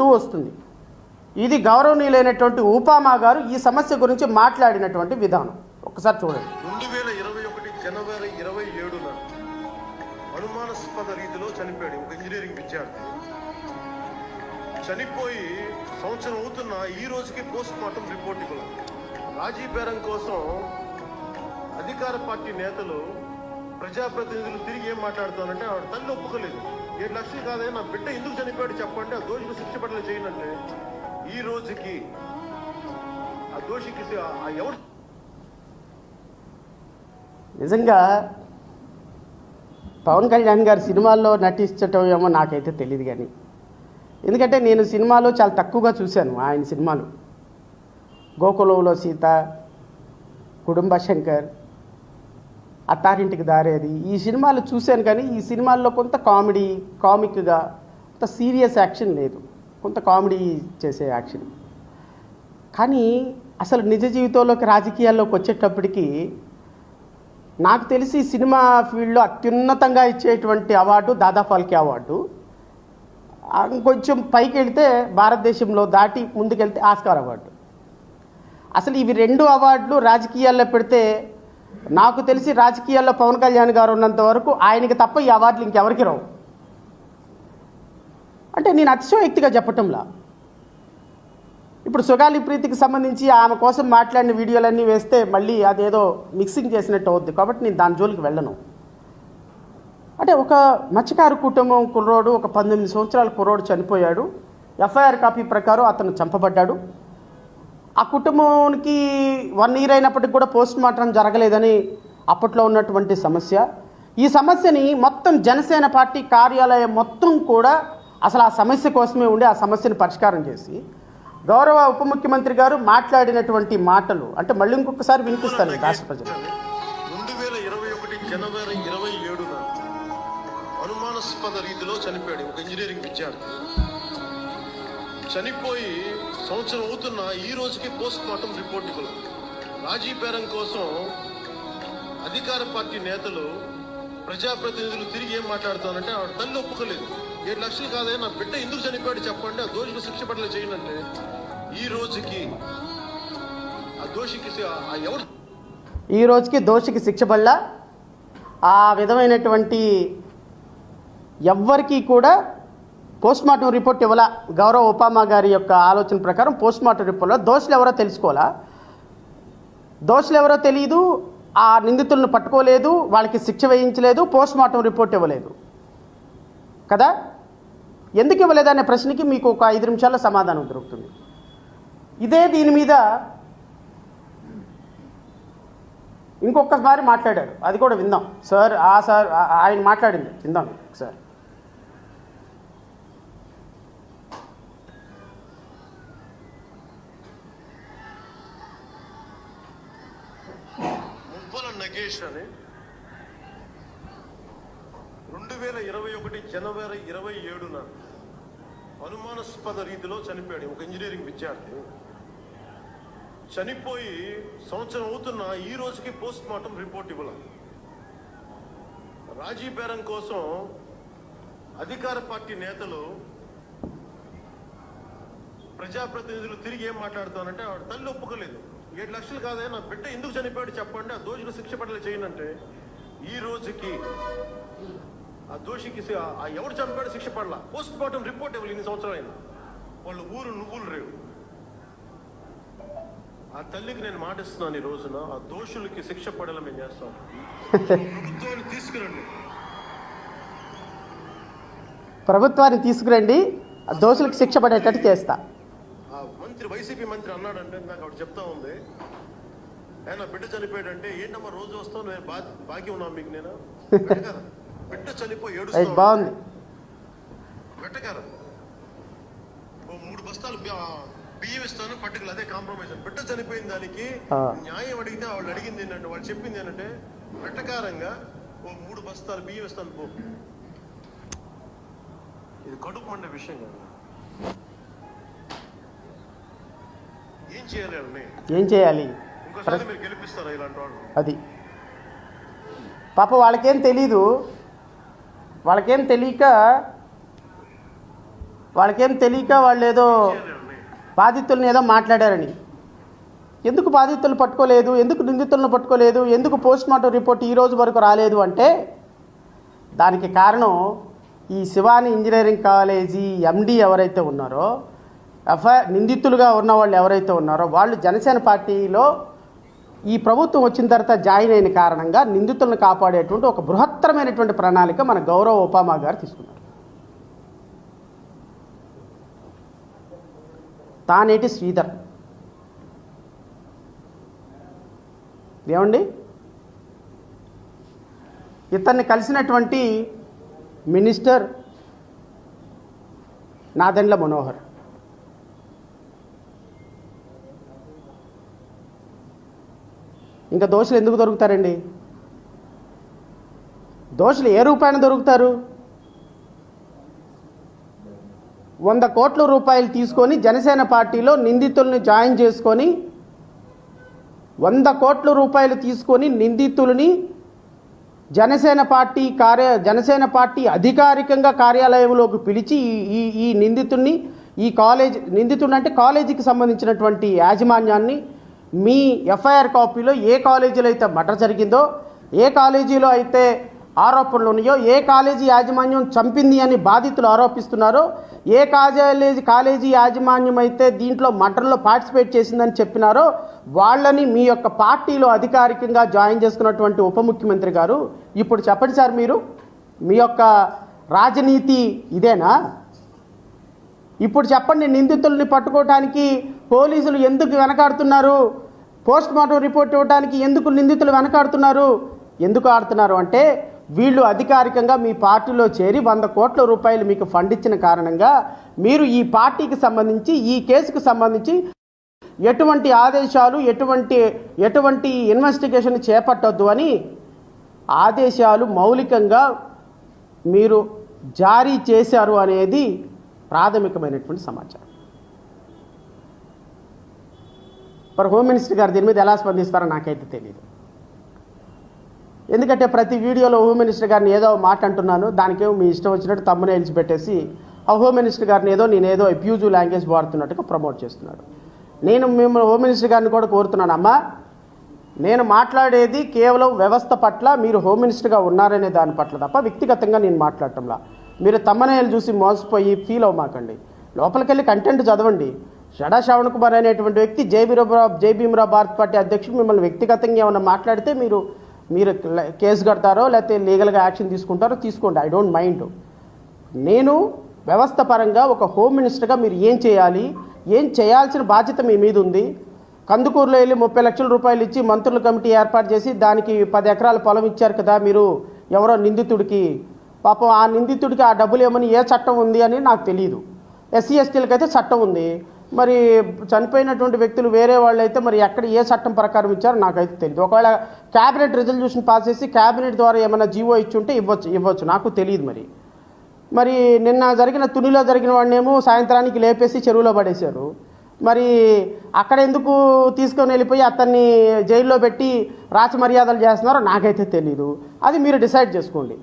Two వస్తుంది. ఇది గౌరవనీయులైనటువంటి ఉపామా గారు ఈ సమస్య గురించి మాట్లాడినటువంటి విధానం. ఒకసారి చూడండి. రెండు వేల ఇరవై ఒకటి జనవరి ఇరవై ఏడున అనుమానాస్పద రీతిలో చనిపోయాడు ఒక ఇంజనీరింగ్ విద్యార్థి. చనిపోయి సంవత్సరం అవుతున్న ఈ రోజుకి పోస్ట్ మార్టం రిపోర్ట్ ఇవ్వాలి రాజీ బేరం కోసం అధికార పార్టీ నేతలు ప్రజాప్రతినిధులు తిరిగి ఏం మాట్లాడుతానంటే ఆవిడ తల్లి ఒప్పుకోలేదు. ఏడు లక్షలు కాదే నా బిడ్డ ఎందుకు చనిపోయాడు చెప్పండి? ఆ దోషికి శిక్ష పడలే చేయనంటే ఈ రోజుకి ఆ దోషికి ఎవరు? నిజంగా పవన్ కళ్యాణ్ గారు సినిమాల్లో నటించటం ఏమో నాకైతే తెలియదు కానీ ఎందుకంటే నేను సినిమాలో చాలా తక్కువగా చూశాను ఆయన సినిమాలు. గోకులంలో సీత కుటుంబ శంకర్ అత్తారింటికి దారేది. ఈ సినిమాలు చూశాను కానీ ఈ సినిమాల్లో కొంత కామెడీ కామిక్గా కొంత సీరియస్ యాక్షన్ లేదు. కొంత కామెడీ చేసే యాక్షన్. కానీ అసలు నిజ జీవితంలోకి రాజకీయాల్లోకి వచ్చేటప్పటికి నాకు తెలిసి సినిమా ఫీల్డ్లో అత్యున్నతంగా ఇచ్చేటువంటి అవార్డు దాదా ఫాల్కే అవార్డు. కొంచెం పైకి వెళ్తే భారతదేశంలో దాటి ముందుకెళ్తే ఆస్కార్ అవార్డు. అసలు ఇవి రెండు అవార్డులు రాజకీయాల్లో పెడితే నాకు తెలిసి రాజకీయాల్లో పవన్ కళ్యాణ్ గారు ఉన్నంత వరకు ఆయనకి తప్ప ఈ అవార్డులు ఇంకెవరికి రావు. అంటే నేను అతిశయోక్తిగా చెప్పటంలా. ఇప్పుడు సుగాలి ప్రీతికి సంబంధించి ఆమె కోసం మాట్లాడిన వీడియోలన్నీ వేస్తే మళ్ళీ అదేదో మిక్సింగ్ చేసినట్టు అవుద్ది. కాబట్టి నేను దాని జోలికి వెళ్ళను. అంటే ఒక మత్స్యకారు కుటుంబం కుర్రోడు ఒక పంతొమ్మిది సంవత్సరాల కుర్రోడు చనిపోయాడు. ఎఫ్ఐఆర్ కాపీ ప్రకారం అతను చంపబడ్డాడు. ఆ కుటుంబానికి వన్ ఇయర్ అయినప్పటికి కూడా పోస్ట్ మార్టం జరగలేదని అప్పట్లో ఉన్నటువంటి సమస్య. ఈ సమస్యని మొత్తం జనసేన పార్టీ కార్యాలయం మొత్తం కూడా అసలు ఆ సమస్య కోసమే ఉండి ఆ సమస్యను పరిష్కారం చేసి గౌరవ ఉప ముఖ్యమంత్రి గారు మాట్లాడినటువంటి మాటలు అంటే మళ్ళీ ఇంకొకసారి వినిపిస్తాను రాష్ట్ర ప్రజలు రెండు వేల ఇరవై ఒకటి జనవరి ఇరవై ఏడున అనుమానాస్పద రీతిలో చనిపోయాడు. ఒక ఇంజనీరింగ్ విద్యార్థి. చనిపోయి సంవత్సరం అవుతున్న ఈ రోజుకి పోస్ట్ మార్టం రిపోర్ట్ ఇవ్వాలి రాజీ బేరం కోసం అధికార పార్టీ నేతలు ప్రజాప్రతినిధులు తిరిగి ఏం మాట్లాడుతానంటే ఆవిడ తల్లి ఒప్పుకోలేదు. ఏడు లక్షలు కాదే నా బిడ్డ ఎందుకు చనిపోయాడు చెప్పండి ఆ దోషికి శిక్ష పడలే చేయనంటే ఈ రోజుకి ఆ దోషికి ఎవరు ఈ రోజుకి దోషికి శిక్ష పడలా ఆ విధమైనటువంటి ఎవ్వరికీ కూడా పోస్ట్మార్టం రిపోర్ట్ ఇవ్వాల? గౌరవ ఉపామా గారి యొక్క ఆలోచన ప్రకారం పోస్ట్మార్టం రిపోర్ట్లో దోషులు ఎవరో తెలుసుకోవాలా? దోషులు ఎవరో తెలియదు ఆ నిందితులను పట్టుకోలేదు వాళ్ళకి శిక్ష వేయించలేదు పోస్ట్మార్టం రిపోర్ట్ ఇవ్వలేదు. కదా? ఎందుకు ఇవ్వలేదు అనే ప్రశ్నకి మీకు ఒక ఐదు నిమిషాల్లో సమాధానం దొరుకుతుంది. ఇదే దీని మీద ఇంకొకసారి మాట్లాడారు. అది కూడా విందాం. సార్ ఆ సార్ ఆయన మాట్లాడింది. విందాం సార్. నగేష్ అని. రెండు వేల ఇరవై ఒకటి జనవరి ఇరవై ఏడున అనుమానాస్పద రీతిలో చనిపోయాడు ఒక ఇంజనీరింగ్ విద్యార్థి. చనిపోయి సంవత్సరం అవుతున్న ఈ రోజుకి పోస్ట్ మార్టం రిపోర్ట్ ఇవ్వాల. రాజీ బేరం కోసం అధికార పార్టీ నేతలు ప్రజాప్రతినిధులు తిరిగి ఏం మాట్లాడుతానంటే ఆవిడ తల్లి ఒప్పుకోలేదు. ఏడు లక్షలు కాదే నా బిడ్డ ఎందుకు చనిపోయాడు చెప్పండి. ఆ దోషికి శిక్ష పడలే చేయనంటే ఈ రోజుకి ఆ దోషికి ఆ ఎవడు చంపాడు శిక్ష పడలా. పోస్ట్ మార్టం రిపోర్ట్ ఇవ్వాలి ఇన్ని సంవత్సరాలైనా వాళ్ళ ఊరు నువ్వులు రేవు. ఆ తల్లికి నేను మాటిస్తున్నాను ఈ రోజున ఆ దోషులకి శిక్ష పడేలా మేము చేస్తాం. ప్రభుత్వాన్ని తీసుకురండి. ప్రభుత్వాన్ని తీసుకురండి ఆ దోషులకు శిక్ష పడేటట్టు చేస్తా. మంత్రి వైసీపీ మంత్రి అన్నాడంటే నాకు ఆవిడ చెప్తా ఉంది. ఆయన బిడ్డ చనిపోయాడంటే ఏంటమ్మా రోజు వస్తావు? నేను బాకీ ఉన్నాను మీకు నేను. బిడ్డ చనిపోయి అది ఏడుస్తా బాగుంది. వెట్టకారం ఓ మూడు బస్తాలు బియ్యం ఇస్తాను పట్టుకులు అదే కాంప్రమైజ్ బిడ్డ చనిపోయిన దానికి. న్యాయం అడిగితే వాళ్ళు అడిగింది ఏంటంటే వాళ్ళు చెప్పింది ఏంటంటే వెట్టకారంగా ఓ మూడు బస్తాలు బియ్యం ఇస్తాను పో. ఇది కడుపు మండే విషయం కాదు. ఇలాంటి వాళ్ళు? అది. పాప వాళ్ళకేం తెలీదు. వాళ్ళకేం తెలియక వాళ్ళకేం తెలియక వాళ్ళు ఏదో బాధితుల్ని ఏదో మాట్లాడారని. ఎందుకు బాధితులు పట్టుకోలేదు? ఎందుకు నిందితులను పట్టుకోలేదు? ఎందుకు పోస్ట్ మార్టం రిపోర్ట్ ఈ రోజు వరకు రాలేదు అంటే దానికి కారణం ఈ శివాని ఇంజనీరింగ్ కాలేజీ ఎండి ఎవరైతే ఉన్నారో ఎఫ్ఐఆర్ నిందితులుగా ఉన్న వాళ్ళు ఎవరైతే ఉన్నారో వాళ్ళు జనసేన పార్టీలో ఈ ప్రభుత్వం వచ్చిన తర్వాత జాయిన్ అయిన కారణంగా నిందితులను కాపాడేటువంటి ఒక బృహత్తరమైనటువంటి ప్రణాళిక మన గౌరవ ఉపామా గారు తీసుకున్నారు. తానేటి శ్రీధర్. ఏమండి? ఇతన్ని కలిసినటువంటి మినిస్టర్ నాదెండ్ల మనోహర్. ఇంకా దోషులు ఎందుకు దొరుకుతారండి? దోషులు ఏ రూపాయన దొరుకుతారు? వంద కోట్ల రూపాయలు తీసుకొని జనసేన పార్టీలో నిందితుల్ని జాయిన్ చేసుకొని వంద కోట్ల రూపాయలు తీసుకొని నిందితుల్ని జనసేన పార్టీ కార్య జనసేన పార్టీ అధికారికంగా కార్యాలయంలోకి పిలిచి ఈ- ఈ ఈ నిందితుడిని ఈ కాలేజ్ నిందితుడు అంటే కాలేజీకి సంబంధించినటువంటి యాజమాన్యాన్ని మీ ఎఫ్ఐఆర్ కాపీలో ఏ కాలేజీలో అయితే మటర్ జరిగిందో ఏ కాలేజీలో అయితే ఆరోపణలు ఉన్నాయో ఏ కాలేజీ యాజమాన్యం చంపింది అని బాధితులు ఆరోపిస్తున్నారో ఏ కాలేజీ కాలేజీ యాజమాన్యం అయితే దీంట్లో మటర్లో పార్టిసిపేట్ చేసిందని చెప్పినారో వాళ్ళని మీ యొక్క పార్టీలో అధికారికంగా జాయిన్ చేసుకున్నటువంటి ఉప ముఖ్యమంత్రి గారు. ఇప్పుడు చెప్పండి సార్ మీరు మీ యొక్క రాజనీతి ఇదేనా? ఇప్పుడు చెప్పండి నిందితుల్ని పట్టుకోవటానికి పోలీసులు ఎందుకు వెనకాడుతున్నారు? పోస్ట్ మార్టం రిపోర్ట్ ఇవ్వడానికి ఎందుకు నిందితులు వెనకాడుతున్నారు? ఎందుకు ఆడుతున్నారు అంటే వీళ్ళు అధికారికంగా మీ పార్టీలో చేరి వంద కోట్ల రూపాయలు మీకు ఫండ్ ఇచ్చిన కారణంగా మీరు ఈ పార్టీకి సంబంధించి ఈ కేసుకు సంబంధించి ఎటువంటి ఆదేశాలు ఎటువంటి ఎటువంటి ఇన్వెస్టిగేషన్ చేపట్టొద్దు అని ఆదేశాలు మౌలికంగా మీరు జారీ చేశారు అనేది ప్రాథమికమైనటువంటి సమాచారం. మరి హోమ్ మినిస్టర్ గారు దీని మీద ఎలా స్పందిస్తారో నాకైతే తెలియదు ఎందుకంటే ప్రతి వీడియోలో హోమ్ మినిస్టర్ గారిని ఏదో మాట అంటున్నాను దానికేమో మీ ఇష్టం వచ్చినట్టు తమ్మునే నిలిచి పెట్టేసి ఆ హోమ్ మినిస్టర్ గారిని ఏదో నేను ఏదో లాంగ్వేజ్ వాడుతున్నట్టుగా ప్రమోట్ చేస్తున్నాడు. నేను మిమ్మల్ని హోమ్ మినిస్టర్ గారిని కూడా కోరుతున్నాను అమ్మా నేను మాట్లాడేది కేవలం వ్యవస్థ పట్ల మీరు హోమ్ మినిస్టర్గా ఉన్నారనే దాని పట్ల తప్ప వ్యక్తిగతంగా నేను మాట్లాడటంలా. మీరు తమ్మనేలు చూసి మోసపోయి ఫీల్ అవ్వమాకండి. లోపలికెళ్ళి కంటెంట్ చదవండి. షడా శ్రవణ్ కుమార్ అనేటువంటి వ్యక్తి జై జై భీమరా భారత్ పార్టీ అధ్యక్షుడు మిమ్మల్ని వ్యక్తిగతంగా ఏమైనా మాట్లాడితే మీరు మీరు కేసు కడతారో లేకపోతే లీగల్గా యాక్షన్ తీసుకుంటారో తీసుకోండి. ఐ డోంట్ మైండ్ నేను వ్యవస్థ పరంగా ఒక హోమ్ మినిస్టర్గా మీరు ఏం చేయాలి? ఏం చేయాల్సిన బాధ్యత మీ మీద ఉంది? కందుకూరులో వెళ్ళి ముప్పై లక్షల రూపాయలు ఇచ్చి మంత్రుల కమిటీ ఏర్పాటు చేసి దానికి పది ఎకరాల పొలం ఇచ్చారు కదా మీరు ఎవరో నిందితుడికి. పాపం ఆ నిందితుడికి ఆ డబ్బులు ఏమని ఏ చట్టం ఉంది అని నాకు తెలియదు ఎస్సీ ఎస్టీలకు అయితే చట్టం ఉంది. మరి చనిపోయినటువంటి వ్యక్తులు వేరే వాళ్ళు అయితే మరి ఎక్కడ ఏ చట్టం ప్రకారం ఇచ్చారో నాకైతే తెలియదు ఒకవేళ క్యాబినెట్ రిజల్యూషన్ పాస్ చేసి క్యాబినెట్ ద్వారా ఏమైనా జీవో ఇచ్చి ఉంటే ఇవ్వచ్చు ఇవ్వచ్చు. నాకు తెలియదు మరి. మరి నిన్న జరిగిన తునిలో జరిగిన వాడినేమో సాయంత్రానికి లేపేసి చెరువులో పడేశారు. మరి అక్కడ ఎందుకు తీసుకొని వెళ్ళిపోయి అతన్ని జైల్లో పెట్టి రాచ మర్యాదలు చేస్తున్నారో నాకైతే తెలీదు. అది మీరు డిసైడ్ చేసుకోండి.